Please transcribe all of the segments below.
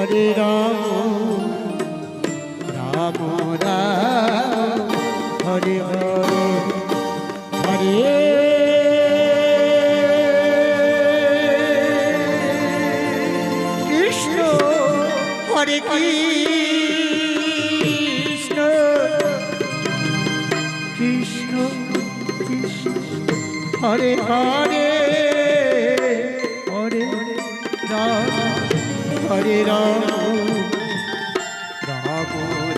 হরে রাম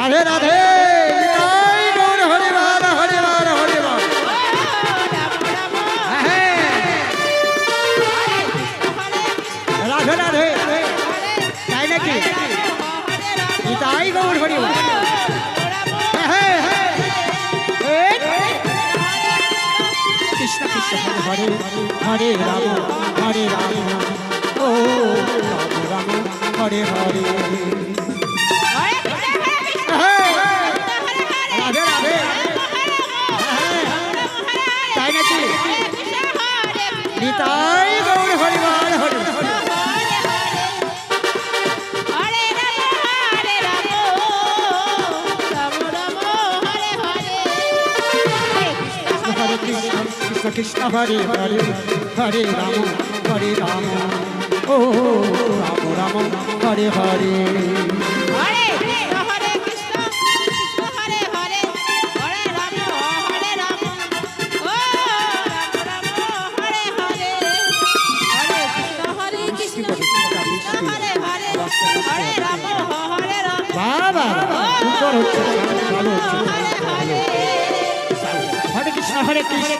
কৃষ্ণ রাধে। রাধে হরে তাই নাকি? নিতাই গৌর হরি বল। রাম হ্যাঁ। হ্যাঁ কৃষ্ণ কৃষ্ণ হরে হরে হরে রাম হরে রাম। ও রাম রাম হরে হরে। কৃষ্ণ হরে হরে হরে রাম হরে রাম। ও রাম রাম হরে হরে। হরে কৃষ্ণ হরে কৃষ্ণ কৃষ্ণ হরে হরে হরে রাম হরে রাম। ও রাম রাম হরে হরে হরে কৃষ্ণ হরে কৃষ্ণ কৃষ্ণ হরে হরে হরে রাম হরে রাম। বাবা সুন্দর হচ্ছে। ভালো হচ্ছে হরে হরে হরে কৃষ্ণ হরে কৃষ্ণ।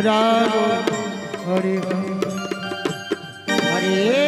রাম হরে হরে হরে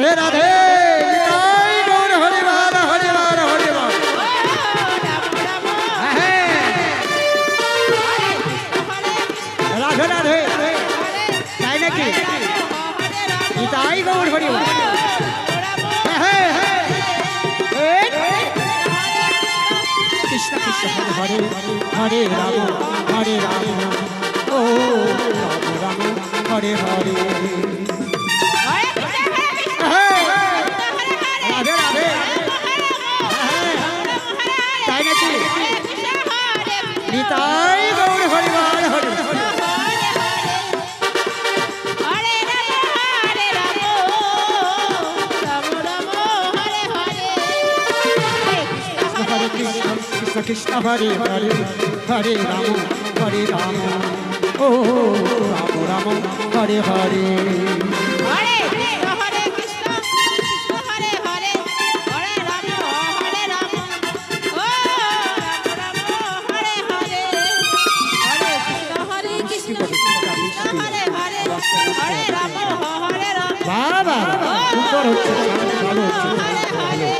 কৃষ্ণ রাধে। রাধে হরে তাই নাকি? রাম গৌর হরি বল। রাম হ্যাঁ, হ্যাঁ, এই, কৃষ্ণ কৃষ্ণ হরে হরে হরে রাম হরে রাম। ও রাম রাম হরে হরে। হরে হরে হরে রাম হরে রাম। ও রাম রাম হরে হরে। হরে কৃষ্ণ হরে কৃষ্ণ কৃষ্ণ হরে হরে। হরে রাম হরে রাম। ও রাম রাম হরে হরে। হরে কৃষ্ণ হরে কৃষ্ণ কৃষ্ণ হরে হরে। হরে রাম হরে রাম। বাবা উপর হচ্ছে ভালো হচ্ছে।